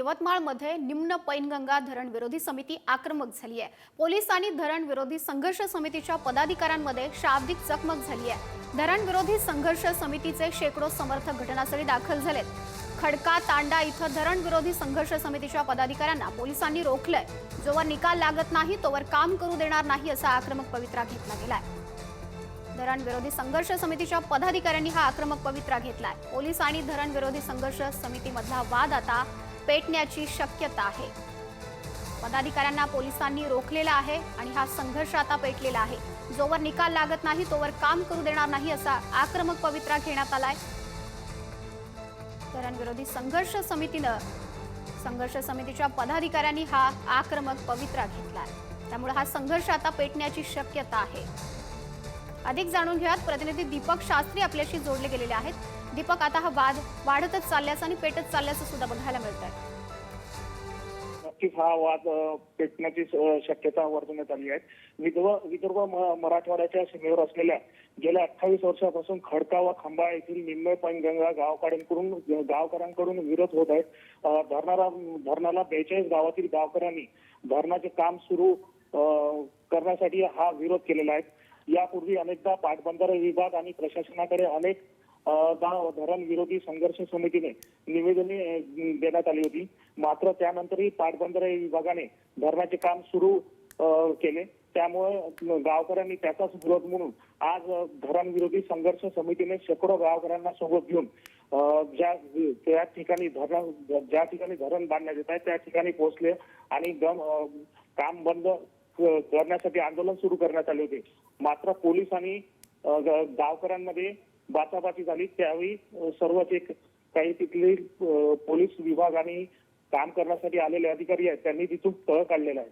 यवतमाळमध्ये निम्न पैनगंगा धरण विरोधी समिती आक्रमक झाली आहे. पोलिसांनी धरण विरोधी संघर्ष समितीच्या पदाधिकाऱ्यांमध्ये शाब्दिक चकमक झाली आहे. धरण विरोधी संघर्ष समितीचे शेकडो समर्थक घटनास्थळी दाखल झालेत. खडका तांडा इथं धरण विरोधी संघर्ष समितीच्या पदाधिकाऱ्यांना पोलिसांनी रोखलंय. जोवर निकाल लागत नाही तोवर काम करू देणार नाही असा आक्रमक पवित्रा घेतला गेलाय. धरण विरोधी संघर्ष समितीच्या पदाधिकाऱ्यांनी हा आक्रमक पवित्रा घेतलाय. पोलीस आणि धरण विरोधी संघर्ष समितीमधला वाद आता पेटण्याची शक्यता आहे. पदाधिकाऱ्यांना पोलिसांनी रोखलेला आहे आणि हा संघर्ष आता पेटलेला आहे. जोवर निकाल लागत नाही तोवर काम करू देणार नाही असा आक्रमक पवित्रा घेण्यात आलाय. विरोधी संघर्ष समितीनं संघर्ष समितीच्या पदाधिकाऱ्यांनी हा आक्रमक पवित्रा घेतला त्यामुळे हा संघर्ष आता पेटण्याची शक्यता आहे. अधिक जाणून घेऊयात प्रतिनिधी दीपक शास्त्री आपल्याशी जोडले गेलेले आहेत. दीपक आता हा वाद वाढतच चालल्याचं आणि पेटत चालल्याचं सुद्धा बघायला मिळत आहे नक्कीच हा वाद पेटण्याची शक्यता वर्तवण्यात आली आहे. विदर्भ विदर्भ मराठवाड्याच्या सीमेवर असलेल्या गेल्या अठ्ठावीस वर्षापासून खडका व खंबा येथील निम्मे पैनगंगा गावकऱ्यांकडून गावकऱ्यांकडून विरोध होत आहे धरणाला धरणाला बेचाळीस गावातील गावकऱ्यांनी धरणाचे काम सुरू करण्यासाठी हा विरोध केलेला आहे. यापूर्वी अनेकदा पाटबंधारे विभाग आणि प्रशासनाकडे अनेक धरण विरोधी संघर्ष समितीने निवेदने देण्यात आली होती. मात्र त्यानंतरही पाटबंधारे विभागाने धरणाचे काम सुरू केले. त्यामुळे गावकऱ्यांनी त्याचाच विरोध म्हणून आज धरण विरोधी संघर्ष समितीने शेकडो गावकऱ्यांना सोबत घेऊन ज्या त्या ठिकाणी धरण ज्या ठिकाणी धरण बांधण्यात येत आहे त्या ठिकाणी पोहोचले आणि दम काम बंद करण्यासाठी आंदोलन सुरू करण्यात आले होते. मात्र पोलिसांनी गावकऱ्यांमध्ये बाचाबाची झाली. त्यावेळी सर्वच एक काही तिथले पोलीस विभाग आणि काम करण्यासाठी आलेले अधिकारी आहेत. त्यांनी तिथून तळ काढलेला आहे.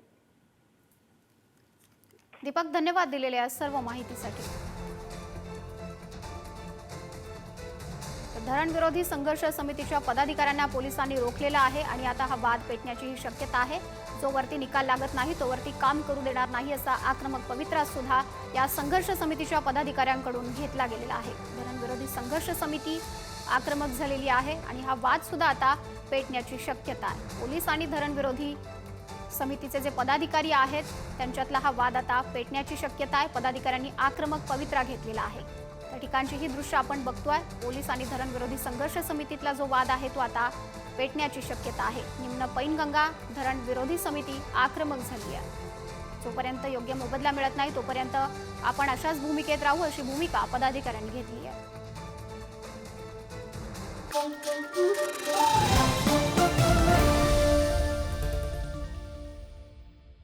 दीपक धन्यवाद दिलेले या सर्व माहितीसाठी. धरणविरोधी धरण विरोधी संघर्ष समितीच्या पदाधिकाऱ्यांना पोलिसांनी रोखलेला आहे आणि आता हा वाद पेटण्याचीही शक्यता आहे. जोवरती निकाल लागत नाही तोवरती काम करू देणार नाही असा आक्रमक पवित्रा सुद्धा या संघर्ष समितीच्या पदाधिकाऱ्यांकडून घेतला गेलेला आहे. धरणविरोधी संघर्ष समिती आक्रमक झालेली आहे आणि हा वाद सुद्धा आता पेटण्याची शक्यता आहे. पोलीस आणि धरणविरोधी समितीचे जे पदाधिकारी आहेत त्यांच्यातला हा वाद आता पेटण्याची शक्यता आहे. पदाधिकाऱ्यांनी आक्रमक पवित्रा घेतलेला आहे. ठिकाणची ही दृश्य आपण बघतोय. पोलीस आणि धरण विरोधी संघर्ष समितीतला जो वाद आहे तो आता पेटण्याची शक्यता आहे. निम्न पैनगंगा धरण विरोधी समिती आक्रमक झाली आहे. जोपर्यंत योग्य मोबदला मिळत नाही तोपर्यंत आपण अशाच भूमिकेत राहू अशी भूमिका पदाधिकाऱ्यांनी घेतली आहे.